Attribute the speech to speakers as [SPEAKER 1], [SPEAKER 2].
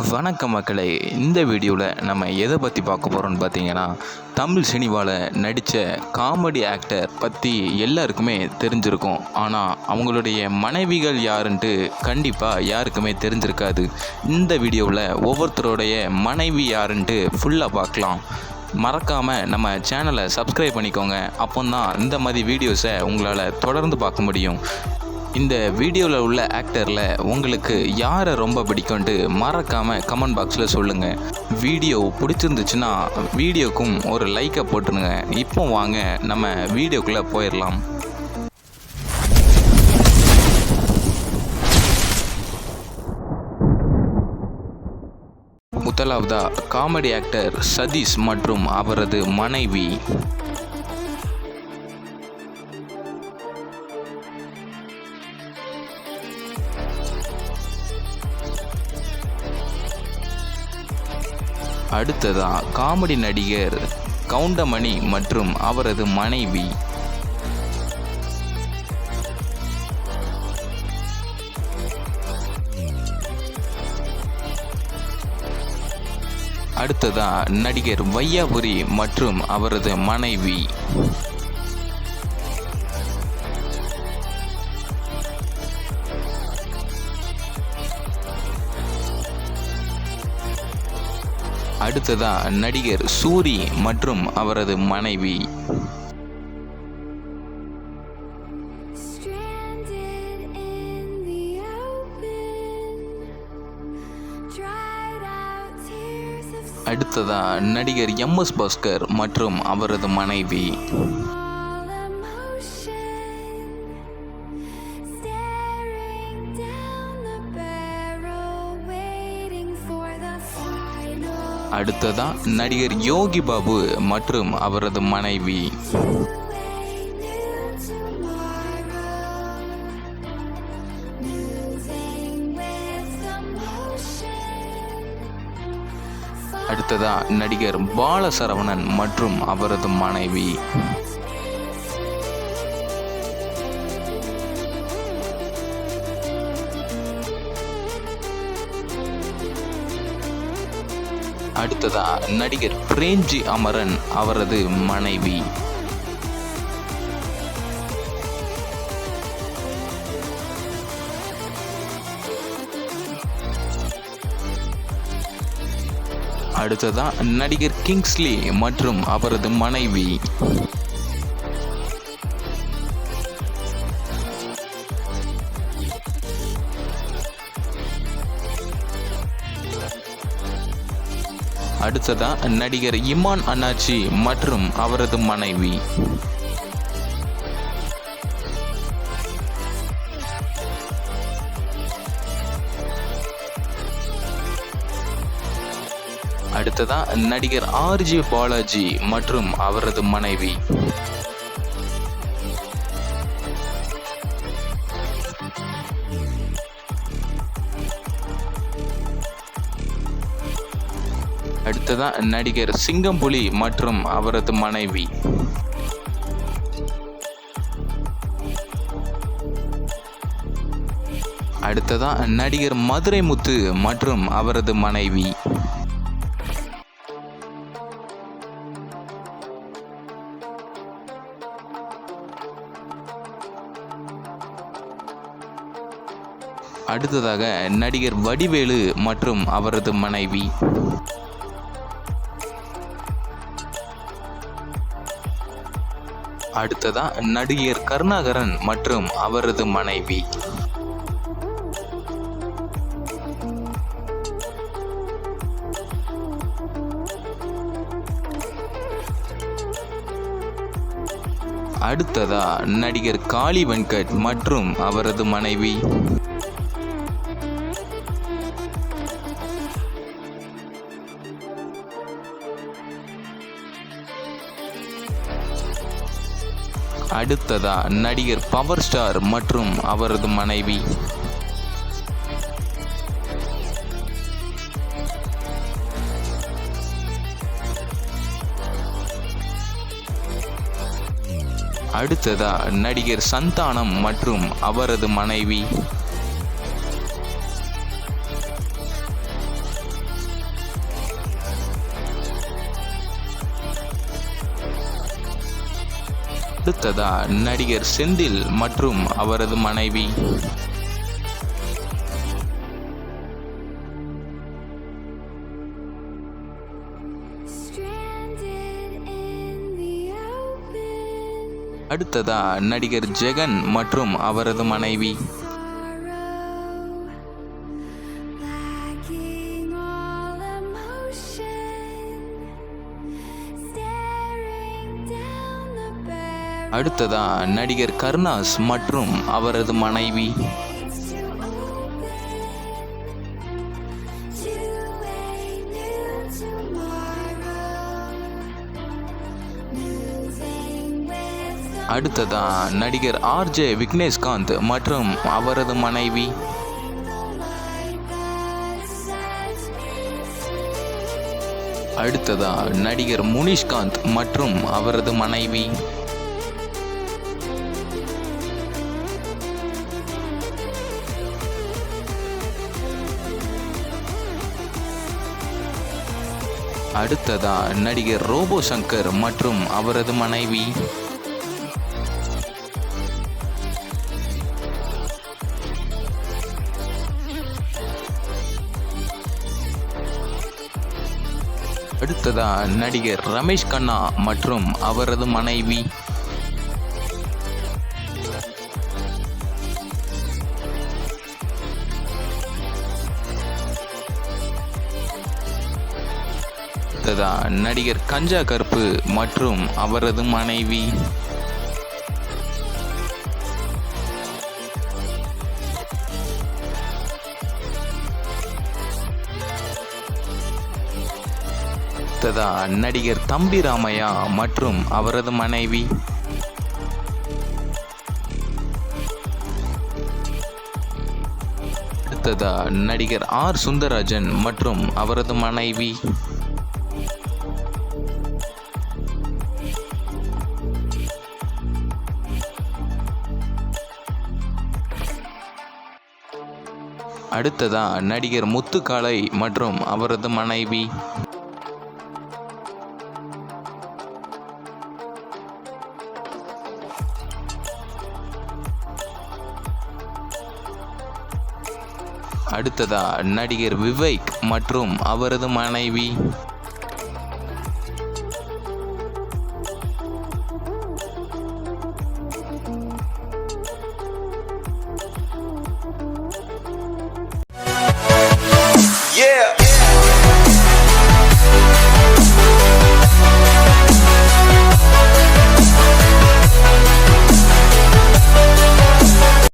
[SPEAKER 1] வணக்கம் மக்களை இந்த வீடியோவில் நம்ம எதை பற்றி பார்க்க போகிறோம்னு பார்த்தீங்கன்னா தமிழ் சினிமாவில் நடித்த காமெடி ஆக்டர் பற்றி எல்லாருக்குமே தெரிஞ்சிருக்கும். ஆனால் அவங்களுடைய மனைவிகள் யாருன்ட்டு கண்டிப்பாக யாருக்குமே தெரிஞ்சிருக்காது. இந்த வீடியோவில் ஒவ்வொருத்தருடைய மனைவி யாருன்ட்டு ஃபுல்லாக பார்க்கலாம். மறக்காமல் நம்ம சேனலை சப்ஸ்கிரைப் பண்ணிக்கோங்க. அப்போ தான் இந்த மாதிரி வீடியோஸை உங்களால் தொடர்ந்து பார்க்க முடியும். இந்த வீடியோவில் உள்ள ஆக்டரில் உங்களுக்கு யாரை ரொம்ப பிடிக்கும்ட்டு மறக்காமல் கமெண்ட் பாக்ஸில் சொல்லுங்கள் வீடியோ பிடிச்சிருந்துச்சுன்னா வீடியோக்கும் ஒரு லைக்கை போட்டுருங்க. இப்போ வாங்க நம்ம வீடியோக்குள்ளே போயிடலாம் முதலாவதா காமெடி ஆக்டர் சதீஷ் மற்றும் அவரது மனைவி. அடுத்ததா காமெடி நடிகர் கவுண்டமணி மற்றும் அவரது மனைவி. அடுத்ததா நடிகர் வையாபுரி மற்றும் அவரது மனைவி. அடுத்ததா நடிகர் சூரி மற்றும் அவரது மனைவி. அடுத்ததா நடிகர் எம் எஸ் பாஸ்கர் மற்றும் அவரது மனைவி. அடுத்ததா நடிகர் யோகி பாபு மற்றும் அவரது மனைவி.
[SPEAKER 2] to
[SPEAKER 1] அடுத்ததா நடிகர் பாலசரவணன் மற்றும் அவரது மனைவி. அடுத்ததா நடிகர் பிரேம்ஜி அமரன் அவரது மனைவி. அடுத்ததா நடிகர் கிங்ஸ்லி மற்றும் அவரது மனைவி. அடுத்ததா நடிகர் இமான் அண்ணாச்சி மற்றும் அவரது மனைவி. அடுத்ததா நடிகர் ஆர்ஜி பாலாஜி மற்றும் அவரது மனைவி. அடுத்ததான் நடிகர் சிங்கம்புலி மற்றும் அவரது மனைவி. அடுத்ததான் நடிகர் மதுரை முத்து மற்றும் அவரது மனைவி. அடுத்ததாக நடிகர் வடிவேலு மற்றும் அவரது மனைவி. அடுத்ததா நடிகர் கருணாகரன் மற்றும் அவரது மனைவி. அடுத்ததா நடிகர் காளி வெங்கட் மற்றும் அவரது மனைவி. அடுத்ததா நடிகர் பவர் ஸ்டார் மற்றும் அவரது மனைவி. அடுத்ததா நடிகர் சந்தானம் மற்றும் அவரது மனைவி. அடுத்ததா நடிகர் செந்தில் மற்றும் அவரது மனைவி. அடுத்ததா நடிகர் ஜெகன் மற்றும் அவரது மனைவி அடுத்ததா நடிகர் கருணாஸ் மற்றும் அவரது மனைவி. அடுத்ததா நடிகர் ஆர்ஜே விக்னேஷ்காந்த் மற்றும் அவரது மனைவி. அடுத்ததா நடிகர் முனிஷ்காந்த் மற்றும் அவரது மனைவி. அடுத்ததா நடிகர் ரோபோ சங்கர் மற்றும் அவரது மனைவி. அடுத்ததா நடிகர் ரமேஷ் கண்ணா மற்றும் அவரது மனைவி. அடுத்ததா நடிகர் கஞ்சா கருப்பு மற்றும் அவரது மனைவி. அடுத்ததா நடிகர் தம்பி ராமையா மற்றும் அவரது மனைவி. அடுத்ததா நடிகர் ஆர் சுந்தரராஜன் மற்றும் அவரது மனைவி. அடுத்ததா நடிகர் முத்துக்காளை மற்றும் அவரது மனைவி. அடுத்ததா நடிகர் விவேக் மற்றும் அவரது மனைவி.